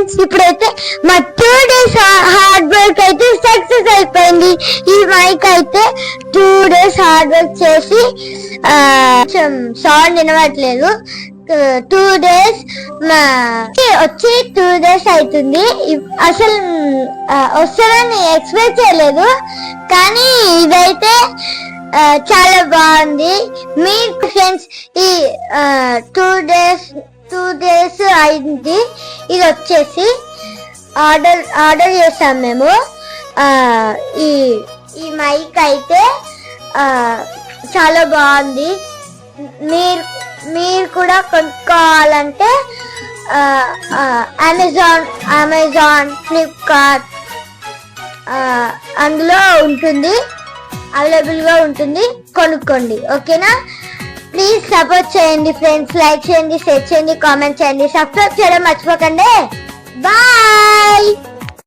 Friends ఇప్పుడైతే మా two days hard work అయితే సక్సెస్ అయిపోయింది. ఈ మైక్ అయితే టూ డేస్ హార్డ్ వర్క్ చేసి సౌండ్ వినవట్లేదు టూ డేస్ వచ్చి టూ డేస్ అవుతుంది ఇప్- అసలు వస్తుందని ఎక్స్పెక్ట్ చేయలేదు. కానీ ఇదైతే చాలా బాగుంది. మీ ఫ్రెండ్స్ ఈ టూ డేస్ టూ డేస్ అయింది. ఇది వచ్చేసి ఆర్డర్ ఆర్డర్ చేసాం మేము. ఈ ఈ మైక్ అయితే చాలా బాగుంది. మీరు మీరు కూడా కొనుక్కోవాలంటే అమెజాన్ అమెజాన్ ఫ్లిప్కార్ట్ అందులో ఉంటుంది. అవైలబుల్గా ఉంటుంది. కొనుక్కోండి. ఓకేనా? ప్లీజ్ సపోర్ట్ చేయండి ఫ్రెండ్స్ లైక్ చేయండి షేర్ చేయండి కామెంట్ చేయండి. సబ్స్క్రైబ్ చేయడం మర్చిపోకండి. బాయ్